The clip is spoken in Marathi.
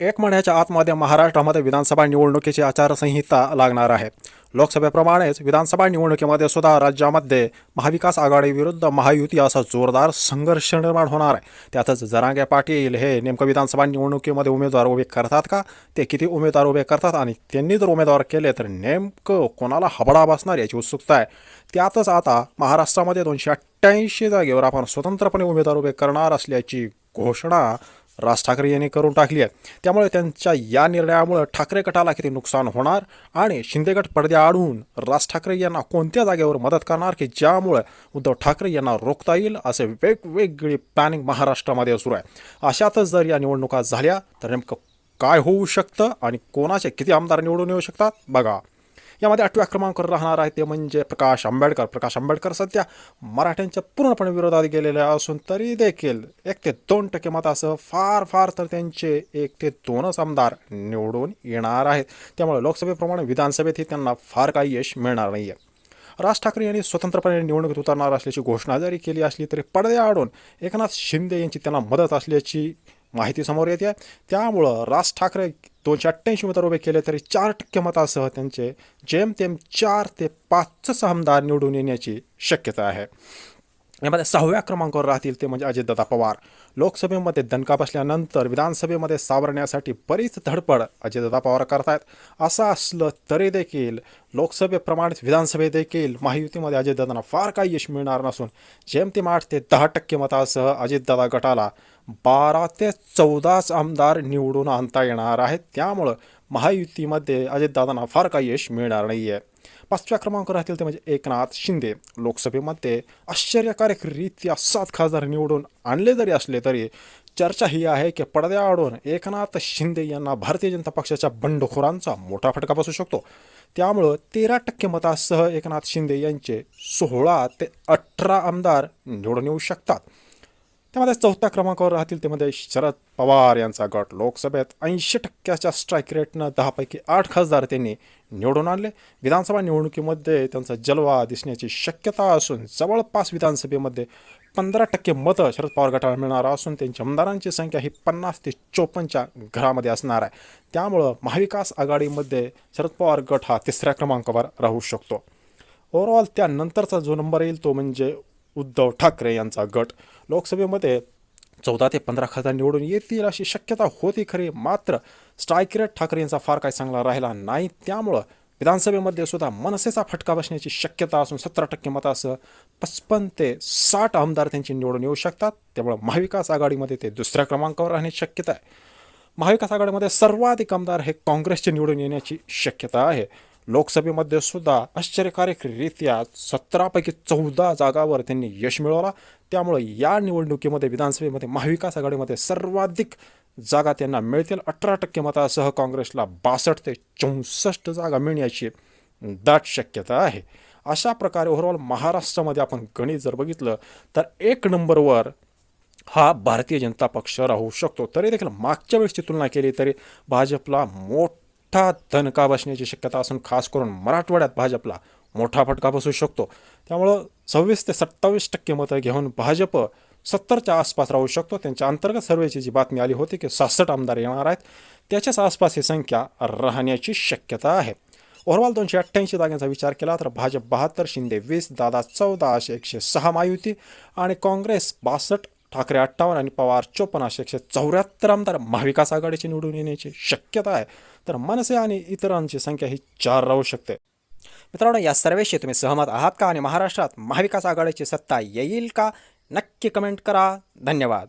एक महिन्याच्या आतमध्ये महाराष्ट्रामध्ये विधानसभा निवडणुकीची आचारसंहिता लागणार आहे. लोकसभेप्रमाणेच विधानसभा निवडणुकीमध्ये सुद्धा राज्यामध्ये महाविकास आघाडीविरुद्ध महायुती असा जोरदार संघर्ष निर्माण होणार आहे. त्यातच जरांगे पाटील हे नेमकं विधानसभा निवडणुकीमध्ये उमेदवार उभे करतात का? ते किती उमेदवार उभे करतात आणि त्यांनी जर उमेदवार केले तर नेमकं कोणाला हबडा बसणार याची उत्सुकता आहे. त्यातच आता महाराष्ट्रामध्ये दोनशे अठ्ठ्याऐंशी जागेवर आपण स्वतंत्रपणे उमेदवार उभे करणार असल्याची घोषणा राज ठाकरे यांनी करून टाकली आहे. त्यामुळे त्यांच्या या निर्णयामुळे ठाकरे गटाला किती नुकसान होणार आणि शिंदे गट पडद्याआडून राज ठाकरे यांना कोणत्या जागेवर मदत करणार की ज्यामुळे उद्धव ठाकरे यांना रोखता येईल असे वेगवेगळी प्लॅनिंग महाराष्ट्रामध्ये सुरू आहे. अशातच जर या निवडणुका झाल्या तर नेमकं काय होऊ शकतं आणि कोणाचे किती आमदार निवडून येऊ शकतात? बघा. यामध्ये आठव्या क्रमांकावर राहणार आहे ते म्हणजे प्रकाश आंबेडकर. प्रकाश आंबेडकर सध्या मराठ्यांच्या पूर्णपणे विरोधात गेलेले असून तरी देखील एक ते दोन टक्के मतासह फार फार तर त्यांचे एक ते दोनच आमदार निवडून येणार आहेत. त्यामुळे लोकसभेप्रमाणे विधानसभेतही त्यांना फार काही यश मिळणार नाही आहे राज ठाकरे यांनी स्वतंत्रपणे निवडणुकीत उतरणार असल्याची घोषणा जरी केली असली तरी पडद्याआडून एकनाथ शिंदे यांची त्यांना मदत असल्याची माहिती समोर येते. त्यामुळं राज ठाकरे दोनशे अठ्ठ्याऐंशी उमेदवार उभे केले तरी चार टक्के मतासह त्यांचे जेमतेम चार ते पाचच आमदार निवडून येण्याची शक्यता आहे. यामध्ये सहाव्या क्रमांकावर राहतील ते म्हणजे अजितदादा पवार. लोकसभेमध्ये दणका बसल्यानंतर विधानसभेमध्ये सावरण्यासाठी बरीच धडपड अजितदादा पवार करतायत. असं असलं तरी देखील लोकसभेप्रमाणेच विधानसभेदेखील महायुतीमध्ये अजितदादांना फार काही यश मिळणार नसून जेमतेम आठ ते दहा टक्के मतासह अजितदादा गटाला बारा ते चौदाच आमदार निवडून आणता येणार आहेत. त्यामुळं महायुतीमध्ये अजितदादांना फार काही यश मिळणार नाही आहे पाचव्या क्रमांकावर राहतील ते म्हणजे एकनाथ शिंदे. लोकसभेमध्ये आश्चर्यकारकरित्या सात खासदार निवडून आणले जरी असले तरी चर्चा ही आहे की पडद्याआडून एकनाथ शिंदे यांना भारतीय जनता पक्षाच्या बंडखोरांचा मोठा फटका बसू शकतो. त्यामुळं तेरा टक्के मतासह एकनाथ शिंदे यांचे सोळा ते अठरा आमदार निवडून येऊ शकतात. त्यामध्ये चौथ्या क्रमांकावर राहतील त्यामध्ये शरद पवार यांचा गट लोकसभेत. ऐंशी टक्क्याच्या स्ट्राईक रेटनं दहापैकी आठ खासदार त्यांनी निवडून आणले. विधानसभा निवडणुकीमध्ये त्यांचा जलवा दिसण्याची शक्यता असून जवळपास विधानसभेमध्ये पंधरा टक्के मतं शरद पवार गटाला मिळणार असून त्यांच्या आमदारांची संख्या ही पन्नास ते चोपन्नच्या घरामध्ये असणार आहे. त्यामुळं महाविकास आघाडीमध्ये शरद पवार गट हा तिसऱ्या क्रमांकावर राहू शकतो. ओव्हरऑल त्यानंतरचा जो नंबर येईल तो म्हणजे उद्धव ठाकरे यांचा गट. लोकसभेमध्ये चौदा ते पंधरा खासदार निवडून येतील अशी शक्यता होती खरी मात्र स्ट्राईक रेट ठाकरे यांचा फार काही चांगला राहिला नाही. त्यामुळं विधानसभेमध्ये सुद्धा मनसेचा फटका बसण्याची शक्यता असून सतरा टक्के मतासह पचपन ते साठ आमदार त्यांची निवडून येऊ शकतात. त्यामुळं महाविकास आघाडीमध्ये ते दुसऱ्या क्रमांकावर राहण्याची शक्यता आहे. महाविकास आघाडीमध्ये सर्वाधिक आमदार हे काँग्रेसचे निवडून येण्याची शक्यता आहे. लोकसभेमध्ये सुद्धा आश्चर्यकारकरित्या सतरापैकी चौदा जागावर त्यांनी यश मिळवला. त्यामुळे या निवडणुकीमध्ये विधानसभेमध्ये महाविकास आघाडीमध्ये सर्वाधिक जागा त्यांना मिळतील. अठरा टक्के मतासह काँग्रेसला बासष्ट ते चौसष्ट जागा मिळण्याची दाट शक्यता आहे. अशा प्रकारे ओव्हरऑल महाराष्ट्रामध्ये आपण गणित जर बघितलं तर एक नंबरवर हा भारतीय जनता पक्ष राहू शकतो. तरी देखील मागच्या वेळेसची तुलना केली तरी भाजपला मोठ मोठा धनका बसण्याची शक्यता असून खास करून मराठवाड्यात भाजपला मोठा फटका बसू शकतो. त्यामुळं सव्वीस ते सत्तावीस टक्के मतं घेऊन भाजप सत्तरच्या आसपास राहू शकतो. त्यांच्या अंतर्गत सर्वेची जी बातमी आली होती की सहासष्ट आमदार येणार आहेत त्याच्याच आसपास ही संख्या राहण्याची शक्यता आहे. ओव्हरऑल दोनशे अठ्ठ्याऐंशी जागांचा विचार केला तर भाजप बहात्तर शिंदे वीस दादा चौदा असे एकशे सहा मायुती आणि काँग्रेस बासष्ट ठाकरे अठ्ठावन्न आणि पवार चोपन्न असे एकशे चौऱ्याहत्तर आमदार महाविकास आघाडीचे निवडून येण्याची शक्यता आहे. तर मनसे आणि इतरांची संख्या ही चार राहू शकते. मित्रांनो या सर्वेशी तुम्ही सहमत आहात का? आणि महाराष्ट्रात महाविकास आघाडीची सत्ता येईल का? नक्की कमेंट करा. धन्यवाद.